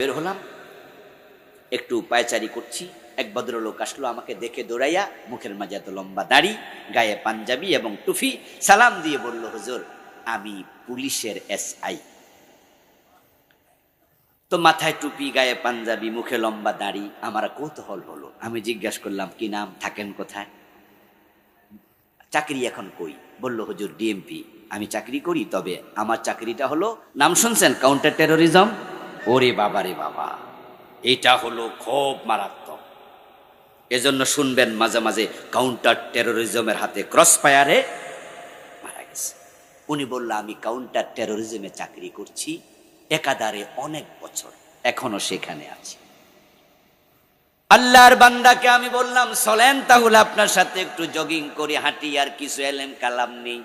বের হলাম। একটু পায়চারি করছি। এক ভদ্রলোক আসলো আমাকে দেখে দৌড়াইয়া মুখের মাঝে এত লম্বা দাড়ি, গায়ে পাঞ্জাবি এবং টুফি সালাম দিয়ে বলল, হুজুর, আমি পুলিশের এসআই। তো মাথায় টুপি, গায়ে পাঞ্জাবি, মুখে লম্বা দাড়ি, আমার কৌতূহল হলো। আমি জিজ্ঞাসা করলাম, কি নাম? থাকেন কোথায়? চাকরি এখন কই? বলল, হুজুর, ডিএমপি। আমি চাকরি করি, তবে আমার চাকরিটা হলো, নাম শুনছেন, কাউন্টার টেরোরিজম? ওরে বাবা রে বাবা, এটা হলো খুব মারাত্মক। এজন্য শুনবেন মাঝে মাঝে কাউন্টার টেরোরিজমের হাতে ক্রস ফায়ারে মারা গেছে। উনি বলল, আমি কাউন্টার টেরোরিজমে চাকরি করছি, একাধারে অনেক বছর এখনও সেখানে আছি। আল্লাহর বান্দাকে আমি বললাম, চলেন তাহলে আপনার সাথে একটু জগিং করে, হাঁটি, আর কিছু এলেম কালাম নেই।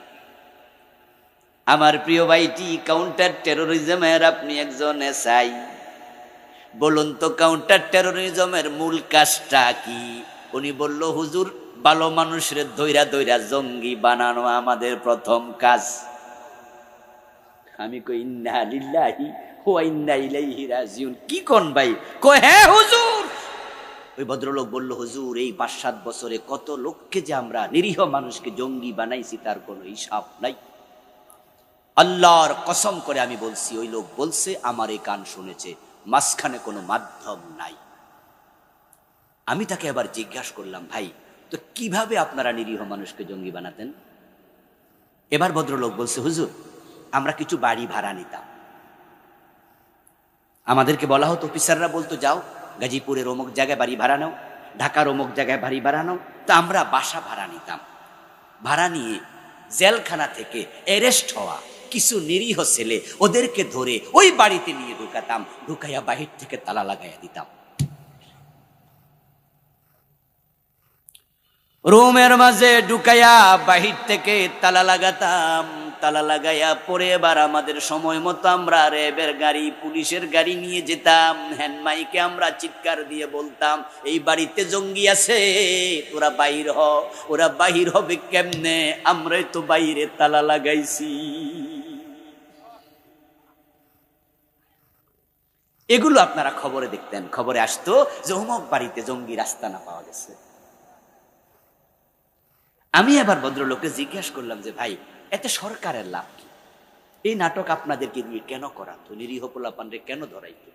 আমার প্রিয় ভাইটি কাউন্টার টেরোরিজমের আপনি একজন এসআই বলুন তো কাউন্টার টেরোরিজমের মূল কাজটা কি? উনি বলল, হুজুর, ভালো মানুষের দৈরা দৈরা জঙ্গি বানানো আমাদের প্রথম কাজ। আমি কই, ইন্না লিল্লাহি ওয়া ইন্না ইলাইহি রাজিউন। কি কোন ভাই? কয় হ্যাঁ হুজুর। ওই ভদ্রলোক বলল, হুজুর, এই পাঁচ সাত বছরে কত লোককে যে আমরা নিরীহ মানুষকে জঙ্গি বানাইছি, তার কোনো হিসাব নাই। আল্লাহর কসম করে আমি বলছি, ওই লোক বলছে, আমার এই কান শুনেছে, মাঝখানে কোনো মাধ্যম নাই। আমি তাকে আবার জিজ্ঞাসা করলাম, ভাই, তো কীভাবে আপনারা নিরীহ মানুষকে জঙ্গি বানাতেন? এবার ভদ্রলোক বলছে, হুজুর, আমরা কিছু বাড়ি ভাড়া নিতাম। আমাদেরকে বলা হতো, অফিসাররা বলতো, যাও গাজীপুরের অমুক জায়গায় বাড়ি ভাড়া নাও ঢাকার অমুক জায়গায় বাড়ি ভাড়া নাও। তো আমরা বাসা ভাড়া নিতাম। ভাড়া নিয়ে জেলখানা থেকে অ্যারেস্ট হওয়া। কিছু নিরীহ ছেলে, ওদেরকে ধরে ওই বাড়িতে নিয়ে ঢুকাতাম, ঢুকাইয়া বাহির থেকে তালা লাগাইয়া দিতাম। রুমের মাঝে ঢুকাইয়া বাহির থেকে তালা লাগাতাম, তালা লাগাইয়া পরে এবার আমাদের সময় মতো আমরা র্যাবের গাড়ি, পুলিশের গাড়ি নিয়ে যেতাম, হ্যান্ড মাইকে আমরা চিৎকার দিয়ে বলতাম, এই বাড়িতে জঙ্গি আছে, ওরা বাহির হ, ওরা বাহির হবে কেমনে? আমরাই তো বাইরে তালা লাগাইছি। এগুলো আপনারা খবরে দেখতেন। খবরে আসতো যে অমুক বাড়িতে জঙ্গি রাস্তা না পাওয়া গেছে। আমি এবার ভদ্রলোককে জিজ্ঞাসা করলাম যে, ভাই, এতে সরকারের লাভ কি? এই নাটক আপনাদেরকে দিয়ে কেন করাতো? নিরীহ পোলাপানরে কেন ধরাইতো?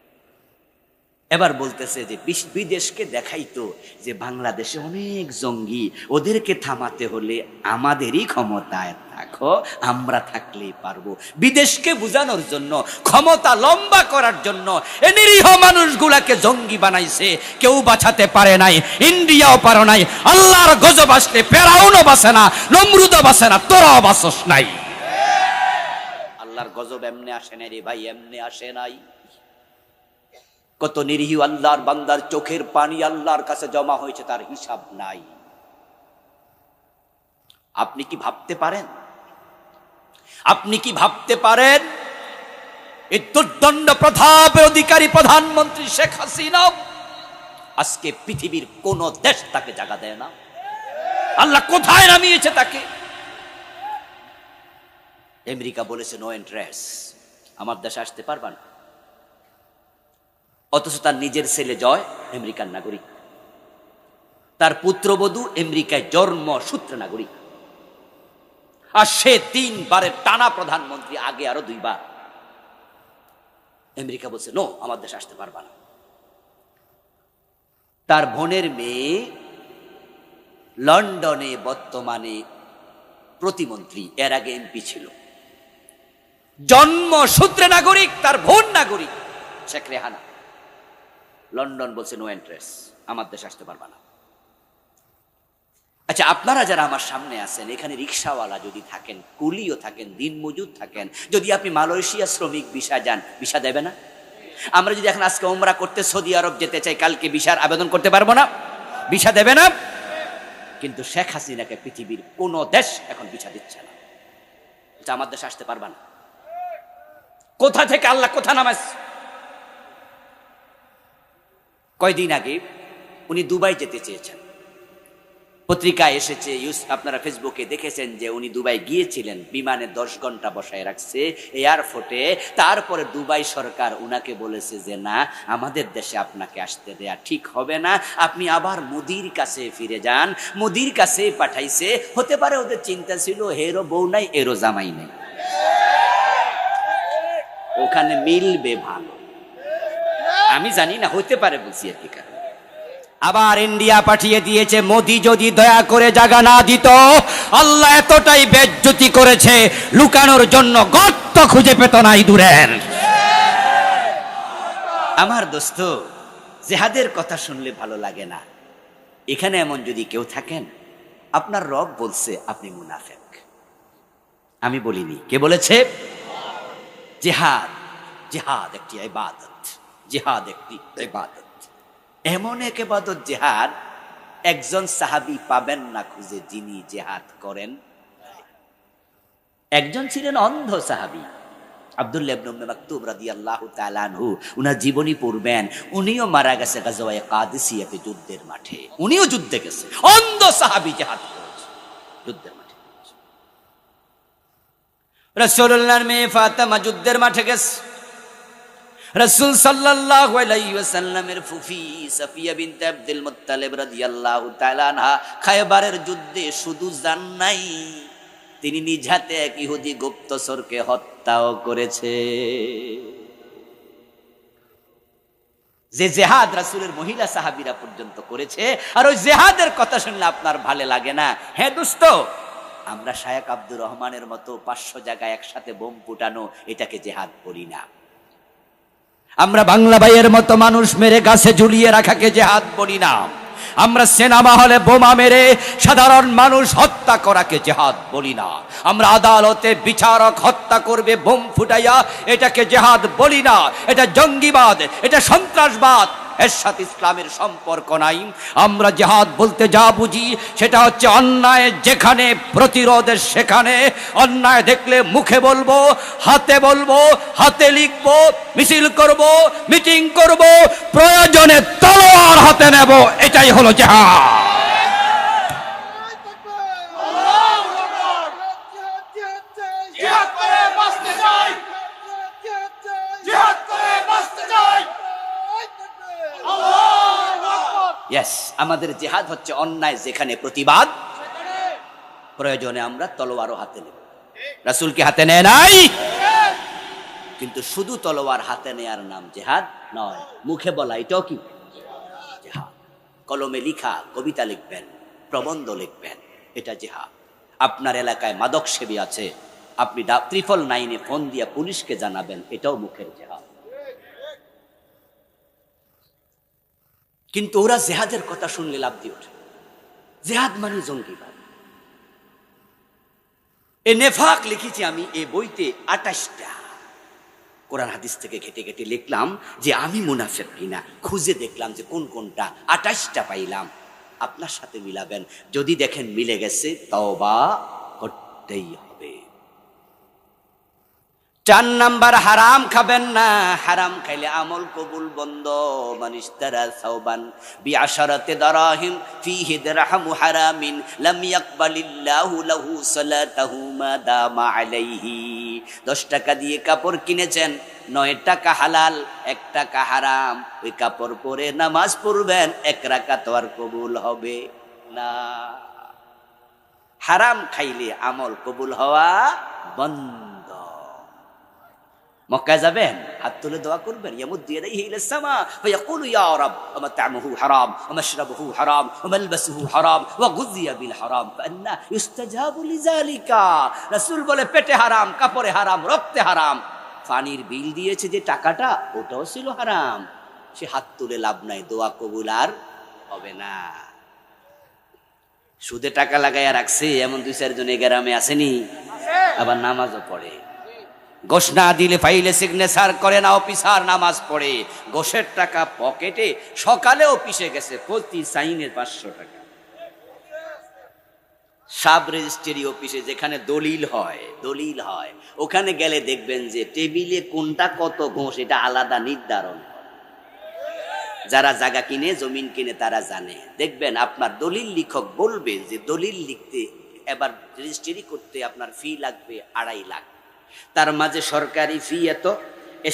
এবার বলতেছে যে বিদেশকে দেখাইতো যে বাংলাদেশে অনেক জঙ্গি, ওদেরকে থামাতে হলে আমাদেরই ক্ষমতায় থাকো আমরা থাকলেই পারব। বিদেশকে বোঝানোর জন্য, ক্ষমতা লম্বা করার জন্য এ নিরীহ মানুষগুলাকে জঙ্গি বানাইছে। কেউ বাঁচাতে পারে নাই, ইন্ডিয়াও পারো নাই, আল্লাহর গজব আসলে ফেরাউনও বাসে না, নমরুদও বাসে না, তোরাও বাসস নাই। আল্লাহর গজব এমনি আসে নাই রে ভাই, এমনি আসে নাই। কত নিরীহ আল্লাহর বান্দার চোখের পানি আল্লাহর কাছে জমা হয়েছে, তার হিসাব নাই। আপনি কি ভাবতে পারেন? আপনি কি ভাবতে পারেন? এই দুর্দণ্ড প্রতাপের অধিকারী প্রধানমন্ত্রী শেখ হাসিনা আজকে পৃথিবীর কোন দেশ তাকে জায়গা দেয় না। আল্লাহ কোথায় নামিয়েছে তাকে? আমেরিকা বলেছে নো এন্ট্রেস আমার দেশে আসতে পারবা না। অথচ তার নিজের ছেলে জয়, আমেরিকার নাগরিক। তার পুত্রবধূ আমেরিকায় জন্ম, সূত্র নাগরিক। আর সে তিনবারের টানা প্রধানমন্ত্রী, আগে আরও দুইবার। আমেরিকা বলছে, নো, আমার দেশে আসতে পারবা না। তার বোনের মেয়ে লন্ডনে বর্তমানে প্রতিমন্ত্রী, এর আগে এমপি ছিল। জন্ম সূত্রে নাগরিক, তার বোন নাগরিক, শেখ রেহানা। লন্ডন বলছে, নো এন্ট্রেস আমার দেশে আসতে পারবা না। আচ্ছা আপনারা যারা আমার সামনে আছেন এখানে রিক্সাওয়ালা যদি থাকেন কুলিও থাকেন দিন মজুদ থাকেন যদি আপনি মালয়েশিয়া শ্রমিক ভিসা যান ভিসা দেবে না? আমরা যদি এখন আজকে ওমরা করতে সৌদি আরব যেতে চাই কালকে ভিসার আবেদন করতে পারব না? ভিসা দেবে না? কিন্তু শেখ হাসিনাকে পৃথিবীর কোন দেশ এখন ভিসা দিচ্ছে না। বলছে, আমার দেশে আসতে পারবা না। কোথা থেকে আল্লাহ কোথা নামাজ কয়দিন আগে উনি দুবাই যেতে চেয়েছেন। পত্রিকায় এসেছে, ইউস, আপনারা ফেসবুকে দেখেছেন যে উনি দুবাই গিয়েছিলেন, বিমানে দশ ঘণ্টা বসায় রাখছে এয়ারপোর্টে তারপরে দুবাই সরকার উনাকে বলেছে যে, না, আমাদের দেশে আপনাকে আসতে দেয়া ঠিক হবে না, আপনি আবার মোদির কাছে ফিরে যান। মোদির কাছে পাঠাইছে, হতে পারে ওদের চিন্তা ছিল, হেরো বউ নাই, এরো জামাই নেই। ওখানে মিলবে ভালো। আমি জানি না হতে পারে বলছি আর কি আবার ইন্ডিয়া পাঠিয়ে দিয়েছে, মোদি যদি দয়া করে জায়গা না দিত, আল্লাহ এতটাই বেজ্জতি করেছে, লুকানোর জন্য গর্ত খুঁজে পেত না দূরের। আমার দোস্ত, জেহাদের কথা শুনলে ভালো লাগে না। এখানে এমন যদি কেউ থাকেন, আপনার রব বলছে আপনি মুনাফেক। আমি বলিনি, কে বলেছে? জেহাদ জেহাদ একটি ইবাদত, জেহাদ একটি ইবাদত। এমন এক এবাদত জেহাদ একজন সাহাবি পাবেন না খুঁজে যিনি জেহাদ করেন। একজন ছিলেন অন্ধ সাহাবি উনার জীবনী পড়বেন, উনিও মারা গেছে যুদ্ধের মাঠে। উনিও যুদ্ধে অন্ধ সাহাবি যুদ্ধের মাঠে যুদ্ধের মাঠে গেছে। রাসূল সাল্লাল্লাহু আলাইহি ফুফি সাফিয়া বিনতে আব্দুল মুত্তালিব রাদিয়াল্লাহু তাআলা খায়বারের যুদ্ধে শুধু যান নাই, তিনি নিজ হাতে এক ইহুদি গুপ্তচরকে হত্যাও করেছে। যে জেহাদ রাসূলের মহিলা সাহাবিরা পর্যন্ত করেছে, আর ওই জেহাদের কথা শুনলে আপনার ভালো লাগে না? হ্যাঁ দোস্ত, আমরা শায়েক আব্দুর রহমানের মতো পাঁচশো জায়গায় একসাথে বোম ফুটানো এটাকে জেহাদ করি না। আমরা বাংলা ভাইয়ের মতো মানুষ মেরে গাছে ঝুলিয়ে রাখাকে হাত বলি না। আমরা সিনেমা হলে বোমা মেরে সাধারণ মানুষ হত্যা করাকে জেহাদ বলি না। আমরা আদালতে বিচারক হত্যা করবে, বোম ফুটাইয়া এটাকে জেহাদ বলি না। এটা জঙ্গিবাদ, এটা সন্ত্রাসবাদ। এর সাথে ইসলামের সম্পর্ক নাই। আমরা জেহাদ বলতে যা বুঝি, সেটা হচ্ছে অন্যায় যেখানে প্রতিরোধের সেখানে। অন্যায় দেখলে মুখে বলব, হাতে বলব, হাতে লিখব, মিছিল করব, মিটিং করব, প্রয়োজনে তলোয়ার হাতে নেব, এটাই হলো জেহাদ। আমাদের জেহাদ হচ্ছে অন্যায় যেখানে প্রতিবাদ। প্রয়োজনে আমরা তলোয়ারও হাতে নেব। রাসূলকে হাতে নেয় নাই? কিন্তু শুধু তলোয়ার হাতে নেয়ার নাম জেহাদ নয়, মুখে বলা এটাও কি? কলমে লিখা, কবিতা লিখবেন, প্রবন্ধ লিখবেন, এটা জেহাদ। আপনার এলাকায় মাদক সেবী আছে, আপনি ত্রিফল নাইনে ফোন দিয়ে পুলিশকে জানাবেন, এটাও মুখের জেহাদ। কিন্তু ওরা জেহাদের কথা শুনলে লাভ দিয়ে ওঠে। জেহাদ মানে জঙ্গিবাদ। এ নেফাক লিখেছি আমি এ বইতে আটাশটা কোরআন হাদিস থেকে ঘেটে ঘেটে লিখলাম যে আমি মুনাফেক কিনা। খুঁজে দেখলাম যে কোন কোনটা। আটাশটা পাইলাম। আপনার সাথে মিলাবেন। যদি দেখেন মিলে গেছে, তওবা করতেই হবে। চার নাম্বার হারাম খাবেন না। হারাম খাইলে আমল কবুল বন্ধ। মানিস তারা সাউবান বি আশারাতে দারাহিম ফিহি দিরহামু হারামিন লাম ইয়াকবালিল্লাহু লাহু সালাতাহু মা দামা আলাইহি। 10 টাকা দিয়ে কাপড় কিনেছেন, নয় টাকা হালাল, এক টাকা হারাম। ওই কাপড় পরে নামাজ পড়বেন, এক রাকাত আর কবুল হবে না। হারাম খাইলে আমল কবুল হওয়া বন্ধ। মক্কায় যাবেন, হাত তুলে দোয়া করবেন, ইয়ামুদ্দু ইয়াদাইহি ইলা সামা, ফায়াকুলু ইয়া রাব ওয়া মাত'আমুহু হারাম ওয়া মাশরাবুহু হারাম ওয়া মালবাসুহু হারাম, ওয়া গুযিয়া বিল হারাম ফান্না ইউস্তাজাবু লিযালিকা। রাসূল বলে, পেটে হারাম, কাপড়ে হারাম, রক্তে হারাম। পানির বিল দিয়েছে যে টাকাটা, ওটাও ছিল হারাম। সে হাত তুলে লাভ নাই, দোয়া কবুল আর হবে না। সুদে টাকা লাগাইয়া রাখছে, এমন দুই চারজন গ্রামে আসেনি, আবার নামাজও পড়ে। না দিলে ফাইলে সিগনেচার করে না, অফিসার নামাজ পড়ে। গোশের টাকা পকেটে, সকালে অফিসে গেছে, প্রতি সাইনের পাঁচশো টাকা। সাব রেজিস্ট্রি অফিসে যেখানে দলিল হয় দলিল হয়, ওখানে গেলে দেখবেন যে টেবিলে কোনটা কত ঘোষ এটা আলাদা নির্ধারণ যারা জায়গা কিনে, জমিন কিনে, তারা জানে। দেখবেন আপনার দলিল লিখক বলবে যে দলিল লিখতে, এবার রেজিস্ট্রি করতে আপনার ফি লাগবে আড়াই লাখ। তার মাঝে সরকারি ফি এত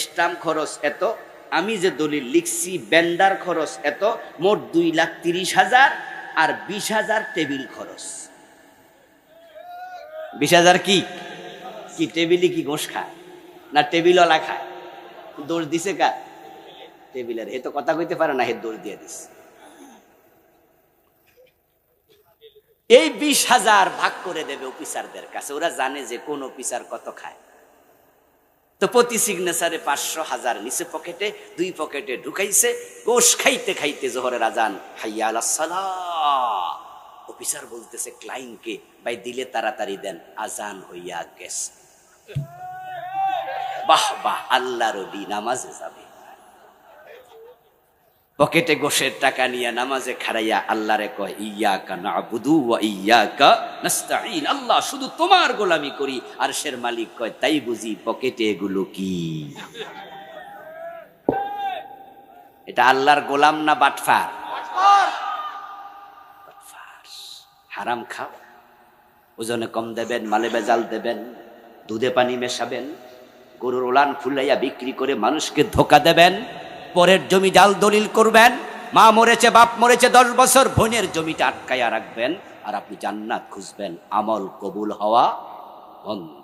স্টাম্প খরচ এত, আমি যে দলিল লিখছি ব্যান্ডার খরচ এত, মোট দুই লাখ তিরিশ হাজার আর বিশ হাজার টেবিল খরচ। বিশ হাজার কি? কি টেবিলে কি গোশ খায়? না টেবিলওয়ালা খায়? দোষ দিছে কার? টেবিলের এ তো কথা কইতে পারে না, হে দোষ দিয়ে দিস এই বিশ হাজার ভাগ করে দেবে অফিসারদের কাছে। ওরা জানে যে কোন অফিসার কত খায়। তো প্রতি সিগনেচারে পাঁচশো হাজার নিচে পকেটে, দুই পকেটে ঢুকাইছে। গোশ খাইতে খাইতে জোহরের আজান। অফিসার বলতেছে ক্লাইন্টকে ভাই দিলে তাড়াতাড়ি দেন, আজান হইয়া গেছে। বাহ বাহ আল্লাহ রবি নামাজে যাবে। পকেটে গোশের টাকা নিয়ে নামাজে খাড়াইয়া আল্লাহরে কয় ইয়াকা নাবুদু ওয়া ইয়াকা নাস্তাইন আল্লাহ শুধু তোমার গোলামি করি। আর সের মালিক কয়, তাই বুঝি পকেটে এগুলো কি? এটা আল্লাহর গোলাম না বাটফার। হারাম খাও। ওজনে কম দেবেন, মালে বেজাল দেবেন, দুধে পানি মেশাবেন, গরুর ওলান ফুলাইয়া বিক্রি করে মানুষকে ধোকা দেবেন। পরের জমি জাল দলিল করবেন। মা মরেছে, বাপ মরেছে, দশ বছর বোনের জমিটা আটকাইয়া রাখবেন। আর আপনি জান্নাত খুঁজবেন, আমল কবুল হওয়া বন্ধ।